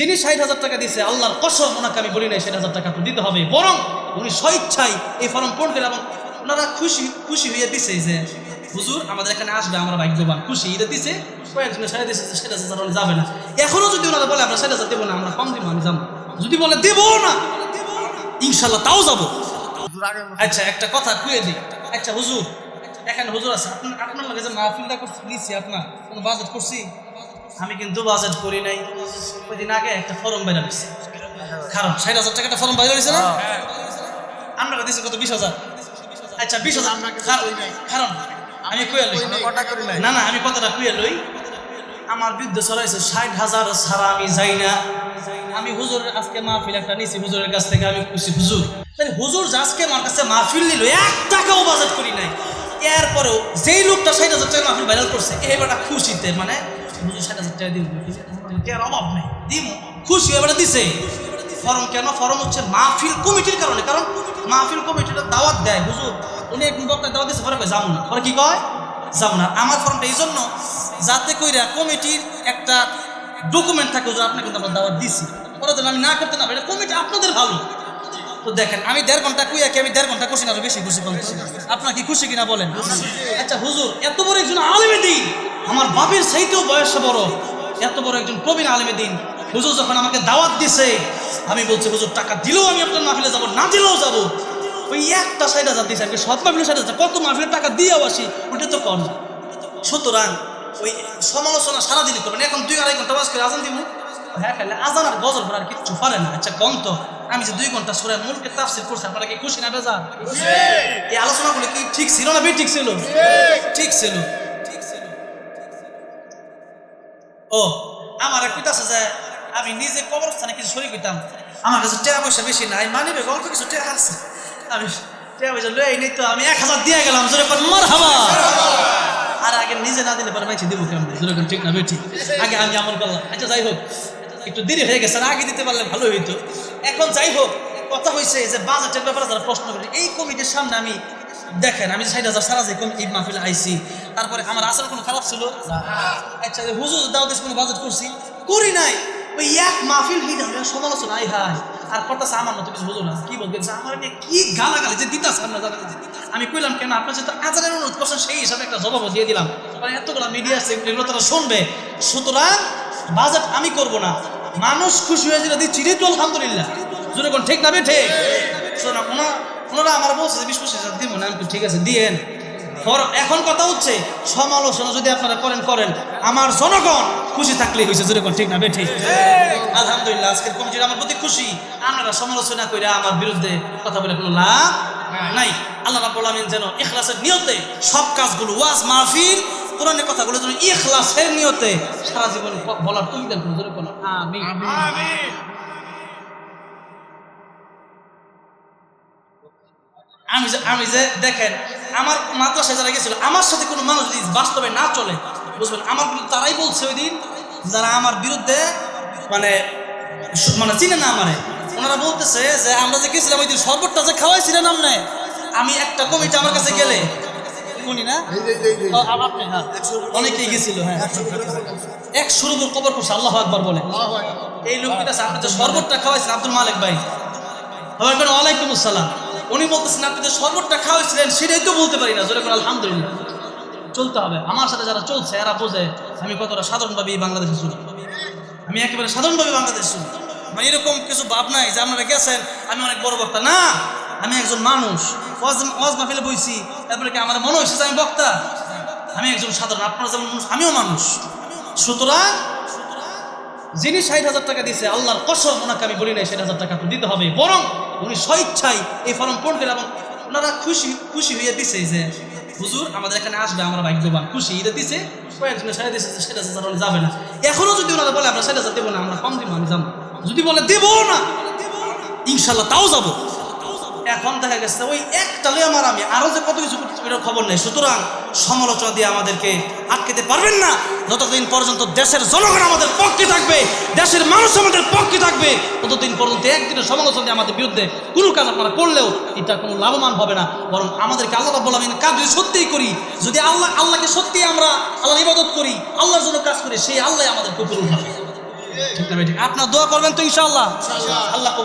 যিনি ষাট হাজার টাকা দিয়েছে, আল্লাহর কসম ওনাকে আমি বলি নাই ষাট হাজার টাকা দিতে হবে। বরং উনি স্বেচ্ছায় এই ফর্ম পূরণ করে এবং ওনারা খুশি খুশি হয়ে দিছে যে, হুজুর, আমাদের এখানে আসবে, আমরা ভাগ্যবান। খুশি এটা দিছে, কয়েকজনে ষাট দিছে ষাট হাজার হলে যাবে না। এখনও যদি ওনারা বলে, আমরা ষাট হাজার দেবো না, আমরা কম দিব, আমি যাব। যদি বলে, দেবো না, ইনশাল্লাহ তাও যাব। আচ্ছা একটা কথা কুয়ে দিই। আচ্ছা হুজুর, এখানে হুজুর আছে, আপনার আপনার লাগে যে মাহফিলটা করছি আপনার, কোনো বাজেট করছি? আমি কিন্তু বাজেট করি নাই। ওই দিন আগে একটা ফর্ম বাইরে দিচ্ছি কারণ ষাট হাজার টাকা একটা ফর্ম বাইরে দিয়েছে না? আমরা দিচ্ছি কত? বিশ হাজার। আচ্ছা বিশ হাজার। কারণ আমি কুয়ে লই। না না আমি কথাটা কুয়ে লই। আমার বিরুদ্ধে ছড়াইছে ষাট হাজার ছাড়া আমি যাই না। আমি হুজুর আজকে মাহফিল একটা নিছি হুজুরের কাছ থেকে আমি খুশি হুজুর। তাহলে হুজুর আজকে আমার কাছে মাহফিল নিল এক টাকাও বাজেট করি নাই। এরপরেও যেই লোকটা ষাট হাজার টাকা মাহফিল ভাইরাল করছে এবারটা খুশিতে মানে খুশি কমিটির যাতে কমিটির একটা ডকুমেন্ট থাকে আপনাকে কিন্তু আমরা দাওয়াত দিছি। যেন আমি না করতে না কমিটি আপনাদের ভালো। তো দেখেন, আমি দেড় ঘণ্টা কুইয়া কি আমি দেড় ঘণ্টা খুশি না বেশি খুশি আপনার কি খুশি কিনা বলেন? আচ্ছা হুজুর, এত বড় একজন আলিমে আমার বাপের সেইটাও বয়সে বড়। এত বড় একজন প্রবীণ আলিমে দিন হুজুর যখন আমাকে দাওয়াত দিছে আমি বলছি হুজুর টাকা দিলেও আমি আপনার মাহফিলে যাব না দিলেও যাব। ওই একটা ষাট হাজার দিছে আজকে সব মাহফিলে ষাট হাজার কত মাহফিলের টাকা দিয়েও আসি ওটা তো কম। সুতরাং ওই সমালোচনা সারা সারাদিনই করবেন। এখন দুই আড়াই ঘণ্টা বাস করে আজান দিব। হ্যাঁ খাইলে আজান আর গজল পড়ার কিচ্ছু পারে না। আচ্ছা কম তো। আমি যে দুই ঘণ্টা সুরের মূলকে তাফসির করছি আপনারা কি খুশি না বেজা এই আলোচনাগুলো কি ঠিক ছিল না বে ঠিক। ছিল ঠিক ছিল। ও, আমার আছে যে আমি নিজে কবরস্থানে কিছু শরীর হইতাম আমার কাছে টাকা পয়সা বেশি নাই মানিবে অল্প কিছু টাকা আছে। আমি টাকা পয়সা লই নেই তো আমি এক হাজার দিয়ে গেলাম, জোরে কর মার হাবা আর আগে নিজে না দিলে পরে মাইছে দিব কেমন? জোরে ঠিক না বে ঠিক আগে আমি আমল করলাম। আচ্ছা যাই হোক, একটু দেরি হয়ে গেছে, আগে দিতে পারলে ভালো হইতো। এখন যাই হোক, কথা হয়েছে যে বাজেটের ব্যাপারে যারা প্রশ্ন করে, এই কমিটির সামনে আমি দেখেন, আমি ষাট হাজার সারা যাই এই মাহফিলে আইছি। তারপরে আমার আসলে কোনো খারাপ ছিল? আচ্ছা হুজুর দাওয়াতে কোনো বাজেট করছি? করি নাই। ওই এক মাহফিল হিট হবে সমালোচনা আই হাই আর করতেছে আমার মতো কিছু হুজুর না। কি বলতেছে আমার নিয়ে কি গালাগালি যে দিতাছে জানা আমি কইলাম কেন? আপনার যেহেতু আজানের অনুরোধ করছেন, সেই হিসাবে একটা জবাবও দিয়ে দিলাম। মানে এতগুলো মিডিয়া আছে, এগুলো তারা শুনবে। সুতরাং বাজেট আমি করব না। মানুষ খুশি হয়ে যেটা দিচ্ছি তো আলহামদুলিল্লাহ। যদি কোন ঠিক না ঠিক। শোনা ওনা ওনারা আমার বলছে বিশ পঁচিশ হাজার দিব না। ঠিক আছে, দিয়েন। এখন কথা হচ্ছে, সমালোচনা যদি আপনারা করেন করেন। আমার জনগণ খুশি থাকলে হয়েছে যদি কোন ঠিক না, বে, ঠিক। আলহামদুলিল্লাহ, আজকের কমিটির আমার প্রতি খুশি। আপনারা সমালোচনা করে আমার বিরুদ্ধে কথা বলে কোনো লাভ নাই। আল্লাহ রাব্বুল আমিন যেন ইখলাসের নিয়তে সব কাজগুলো, ওয়াজ মাহফিল, কোরআনের কথাগুলো যেন ইখলাসের নিয়তে সারা জীবন বলার তুমি জোরে কোনো আমিন। আমি যে আমি যে দেখেন আমার মাদ্রাসায় যারা গেছিল আমার সাথে কোনো মানুষ যদি বাস্তবে না চলে বুঝবেন আমার তারাই বলছে ওই দিন যারা আমার বিরুদ্ধে মানে মানে চিনে না আমারে ওনারা বলতেছে যে আমরা যে গেছিলাম ওই দিন শরবতটা যে খাওয়াইছিলেন আপনি আমি একটা কমিটি আমার কাছে গেলে। উনি না? হ্যাঁ। অনেকেই গেছিল হ্যাঁ। এক সুরবুর কবর করছে আল্লাহ বলে। এই আপনি যে শরবতটা খাওয়াইছেন আব্দুল মালিক ভাই ওয়ালাইকুম আসসালাম। উনি বলতেছেন, আপনি যে শরবতটা খাওয়াইছিলেন, সেটাই তো বলতে পারি না। জোরে করে, আলহামদুলিল্লাহ। চলতে হবে। আমার সাথে যারা চলছে, এরা বোঝে আমি কতটা সাধারণভাবে এই বাংলাদেশে শুনি আমি একেবারে সাধারণভাবে বাংলাদেশ শুনি মানে এরকম কিছু ভাব নাই যে, আপনারা গেছেন, আমি অনেক বড় বক্তা। না, আমি একজন মানুষ। ওয়াজ মাহফিলে বইছি, তারপরে কি আমার মনে হয়েছে যে আমি বক্তা? আমি একজন সাধারণ, আপনারা যেমন মানুষ, আমিও মানুষ। সুতরাং যিনি ষাট হাজার টাকা দিয়েছে আল্লাহর কসম, ওনাকে আমি বলি নাই ষাট হাজার টাকা তো দিতে হবে। বরং উনি স্বেচ্ছায় এই ফর্ম করে এবং ওনারা খুশি খুশি হয়ে দিছে যে, হুজুর, আমাদের এখানে আসবে আমরা ভাগ্যবান খুশি এটা দিছে, কয়েকজনে ষাট দিছে যে, ষাট হাজার যাবে না। এখনও যদি ওনারা বলে, আমরা ষাট হাজার দেবো না, আমরা কম দিব, আমি যাব। যদি বলে, দেবো না ইনশাল্লাহ তাও যাব। এখন দেখা গেছে, ওই একটা লই আমার আমি আরও যে কত কিছু ওটার খবর নেই। সুতরাং সমালোচনা দিয়ে আমাদেরকে আটকেতে পারবেন না। যতদিন পর্যন্ত দেশের জনগণ আমাদের পক্ষে থাকবে দেশের মানুষ আমাদের পক্ষে থাকবে। ততদিন পর্যন্ত একদিনের সমালোচনা আমাদের বিরুদ্ধে কোনো কাজ আপনারা করলেও এটা কোনো লাভবান হবে না। বরং আমাদেরকে আল্লাহ রাব্বুল এই কাজ যদি সত্যিই করি যদি আল্লাহ আল্লাহকে সত্যি আমরা আল্লাহ ইবাদত করি আল্লাহর জন্য কাজ করি সেই আল্লাহ আমাদের কবুল হবে। ঠিক না ভাই আপনার দোয়া করবেন তো ইনশাআল্লাহ। আল্লাহ কবুল